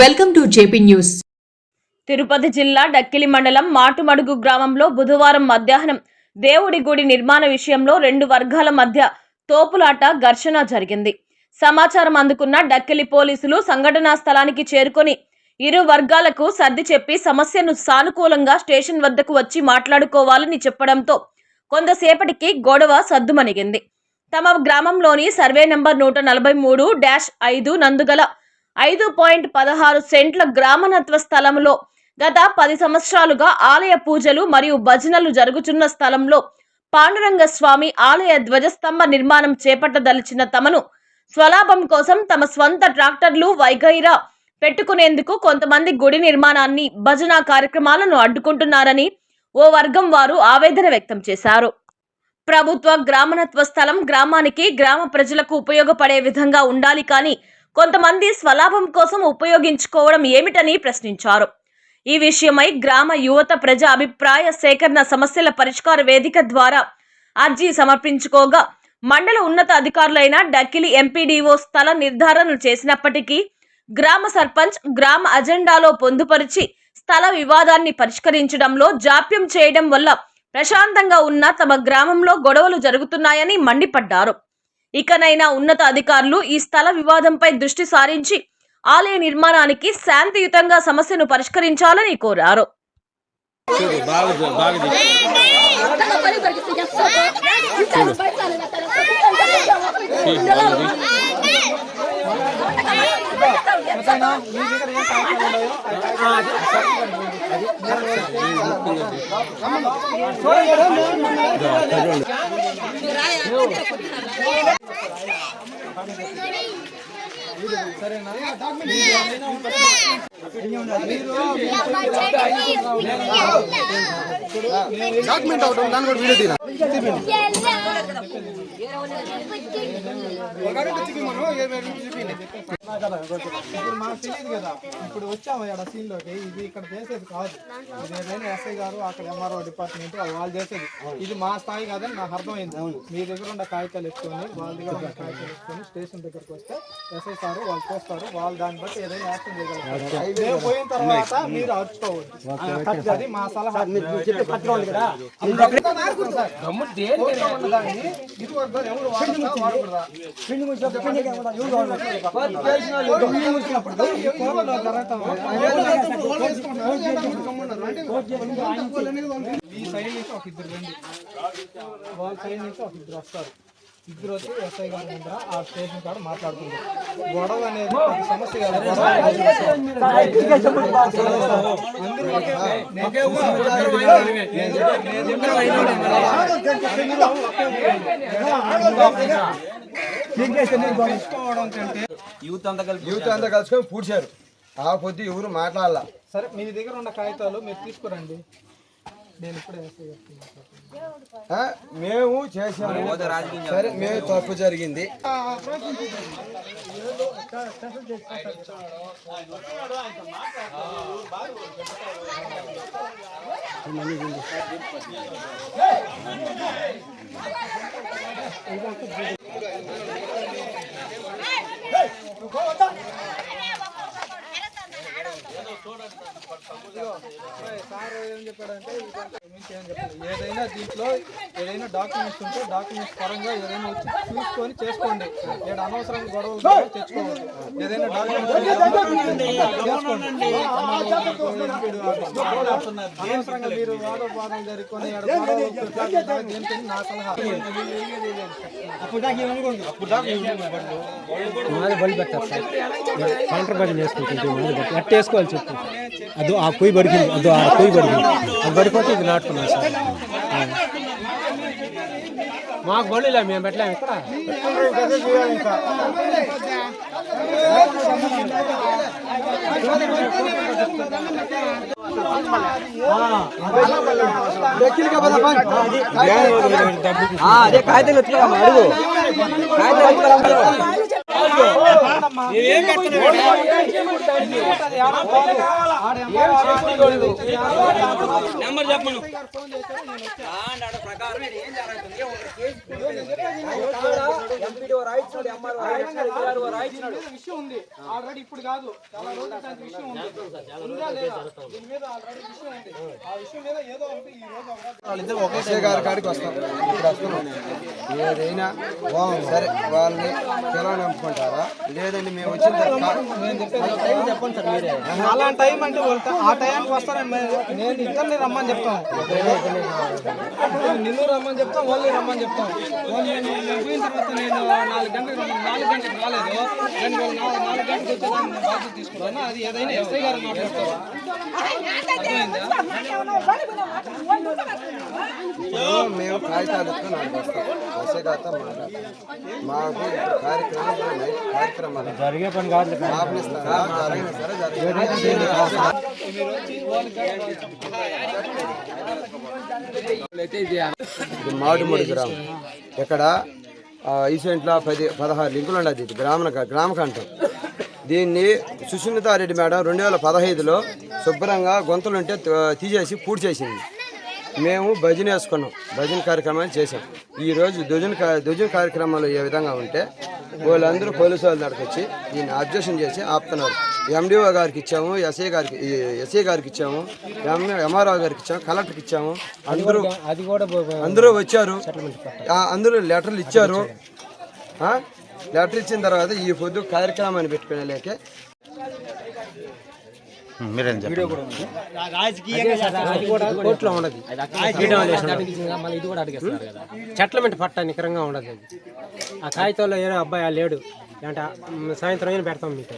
Welcome to JP news. Tirupati జిల్లా డక్కిలి మండలం మాటుమడుగు గ్రామంలో బుధవారం మధ్యాహ్నం దేవుడి గుడి నిర్మాణ విషయంలో రెండు వర్గాల మధ్య తోపులాట ఘర్షణ జరిగింది. సమాచారం అందుకున్న డక్కిలి పోలీసులు సంఘటనా స్థలానికి చేరుకొని ఇరు వర్గాలకు సర్ది చెప్పి సమస్యను సానుకూలంగా స్టేషన్ వద్దకు వచ్చి మాట్లాడుకోవాలని చెప్పడంతో కొంతసేపటికి గొడవ సద్దుమణిగింది. తమ గ్రామంలోని సర్వే నంబర్ నూట నలభై మూడు డాష్ ఐదు నందుగల ఐదు పాయింట్ పదహారు సెంట్ల గ్రామనత్వ స్థలంలో గత పది సంవత్సరాలుగా ఆలయ పూజలు మరియు భజనలు జరుగుతున్న స్థలంలో పాండురంగ స్వామి ఆలయ ధ్వజస్తంభ నిర్మాణం చేపట్టదలిచిన తమను స్వలాభం కోసం తమ స్వంత ట్రాక్టర్లు వైగైరా పెట్టుకునేందుకు కొంతమంది గుడి నిర్మాణాన్ని భజన కార్యక్రమాలను అడ్డుకుంటున్నారని ఓ వర్గం వారు ఆవేదన వ్యక్తం చేశారు. ప్రభుత్వ గ్రామనత్వ స్థలం గ్రామానికి గ్రామ ప్రజలకు ఉపయోగపడే విధంగా ఉండాలి కానీ కొంతమంది స్వలాభం కోసం ఉపయోగించుకోవడం ఏమిటని ప్రశ్నించారు. ఈ విషయమై గ్రామ యువత ప్రజా అభిప్రాయ సేకరణ సమస్యల పరిష్కార వేదిక ద్వారా అర్జీ సమర్పించుకోగా మండల ఉన్నత అధికారులైన డక్కిలి ఎంపీడీఓ స్థల నిర్ధారణ చేసినప్పటికీ గ్రామ సర్పంచ్ గ్రామ అజెండాలో పొందుపరిచి స్థల వివాదాన్ని పరిష్కరించడంలో జాప్యం చేయడం వల్ల ప్రశాంతంగా ఉన్న తమ గ్రామంలో గొడవలు జరుగుతున్నాయని మండిపడ్డారు. ఇకనైనా ఉన్నత అధికారులు ఈ స్థల వివాదంపై దృష్టి సారించి ఆలయ నిర్మాణానికి శాంతియుతంగా సమస్యను పరిష్కరించాలని కోరారు. చూ- డాక్యుమెంట్ అవుట్ దాన్ని కూడా వీడియో తీరా? ఇప్పుడు మాకు తెలియదు కదా ఇప్పుడు వచ్చాము ఇక్కడ సీన్లోకి ఇది ఇక్కడ చేసేది కాదు. ఇది ఏదైనా ఎస్ఐ గారు అక్కడ ఎంఆర్ఓ డిపార్ట్మెంట్ వాళ్ళు వాళ్ళు చేసేది. ఇది మా స్థాయి కాదని నాకు అర్థమైంది. మీ దగ్గర ఉన్న కాగితాలు ఎత్తుకొని వాళ్ళ దగ్గర ఉన్న కాగితాలు ఎత్తుకొని స్టేషన్ దగ్గరకు వస్తే ఎస్ఐ సార్ వాళ్ళు చూస్తారు. వాళ్ళు దాన్ని బట్టి ఏదైనా యాక్షన్ చేయగలుగుతారు. మేము పోయిన తర్వాత మీరు అరుచుకోవద్దు. అది మా సలహా ఎవరు? ఈ సైడ్ నుంచి ఒక ఇద్దరు రండి. వాళ్ళ సైడ్ నుంచి ఒక ఇద్దరు వస్తారు. ఇద్దరు వచ్చి ఎస్ఐ గారి దగ్గర ఆ స్టేషన్ కాడ మాట్లాడుతుంటారు గొడవ అనేది సమస్య కాదు. అందరూ ఊరు. తెచ్చుకోవడం కంటే యూత్ అంతా కలుసుకొని పూడ్చారు ఆ పొద్దు ఎవరు మాట్లాడాల సరే మీ దగ్గర ఉన్న కాగితాలు మీరు తీసుకురండి మేము చేసాము సరే మేము తప్పు జరిగింది 你管我叫 సార్ ఏం చెప్పాడంటే ఏం ఏదైనా దీంట్లో ఏదైనా డాక్యుమెంట్స్ ఉంటే డాక్యుమెంట్స్ పరంగా ఏదైనా వచ్చి చూసుకొని చేసుకోండి ఏడు అనవసరం గొడవలు కూడా తెచ్చుకోవద్దు ఏదైనా డాక్యుమెంట్స్ అనవసరంగా మీరు వాదోపాదం జరుగుకొని ఈడ నా సలహా మాది బలి పెట్టారు కౌంటర్ చెప్పు. అదో ఆ పొయ్యి పడిపోయింది అదో ఆ పొయ్యి పడిపోయింది అది పడిపోతే ఇది నాటుకున్నాం సార్ ఆ. మాకు బలిలే మేము పెట్టలేము ఇక్కడ అదే కాగితాలు ఎత్తుకోమా అడుగు నెంబర్ చెప్పను విషయం ఉంది ఆల్రెడీ ఇప్పుడు కాదు. చాలా రోజుల విషయం ఉంది ఉందా లేదా? దీని మీద ఆల్రెడీ విషయం ఉంది ఆ విషయం మీద ఏదో ఒకటి ఈ రోజు అవకాశం ఎస్ఐ గారి కాడికి వస్తాం ఇప్పుడు వస్తున్నాం ఏదైనా బాగుంది సరే వాళ్ళని పిల్లలు నింపుకుంటారా లేదండి మేము వచ్చిన తర్వాత అలాంటి టైం అంటే ఆ టైంకి వస్తారని నేను ఇద్దరిని రమ్మని చెప్తాం నిన్ను రమ్మని చెప్తాం వాళ్ళు రమ్మని చెప్తాం. వాళ్ళు పోయిన తర్వాత నేను నాలుగు గంటలకు నాలుగు గంటలకు రాలేదు. నేను వాళ్ళు నాలుగు నాలుగు గంటలకు వచ్చేదాన్ని నేను బాధ్యత తీసుకుంటాను అది ఏదైనా ఎస్ఐ గారు మాట్లాడతారు ఇప్పుడు మేము కాగితాలు ఎస్ఐ గారితో మాట్లాడతాం. మాకు ఇప్పుడు కార్యక్రమాలు ఉన్నాయి కార్యక్రమాలు జరిగే పని కాదు ఆపనిస్తారా గ్రామం ఇక్కడ ఈసెంట్లో పది పదహారు లింకులు ఉండదు ఇది గ్రామ గ్రామకంఠం దీన్ని సుష్మితారెడ్డి మేడం రెండు వేల పదహైదులో శుభ్రంగా గొంతులుంటే తీసేసి పూర్తి చేసింది. మేము భజన వేసుకున్నాం. భజన కార్యక్రమాన్ని చేసాం ఈరోజు ధ్వజన ధ్వజన కార్యక్రమాలు ఏ విధంగా ఉంటే వాళ్ళందరూ పోలీసు వాళ్ళ దగ్గరికి వచ్చి దీన్ని అబ్జెక్షన్ చేసి ఆపుతున్నారు. ఎండిఓ గారికి ఇచ్చాము ఎస్ఐ గారికి ఎస్ఐ గారికి ఇచ్చాము ఎంఆర్ఓ గారికి ఇచ్చాము కలెక్టర్కి ఇచ్చాము. అందరూ అది కూడా అందరూ వచ్చారు. అందరూ లెటర్లు ఇచ్చారు? లెటర్ ఇచ్చిన తర్వాత ఈ పొద్దు కార్యక్రమాన్ని పెట్టుకునేలేకే అది కూడా కోర్టులో ఉండదు. సెటిల్మెంట్ పట్టా నికరంగా ఉండదు అది. ఆ కాగితంలో ఏదో అబ్బాయి ఆ లేడు. అంటే సాయంత్రం అయినా పెడతాం మీకు.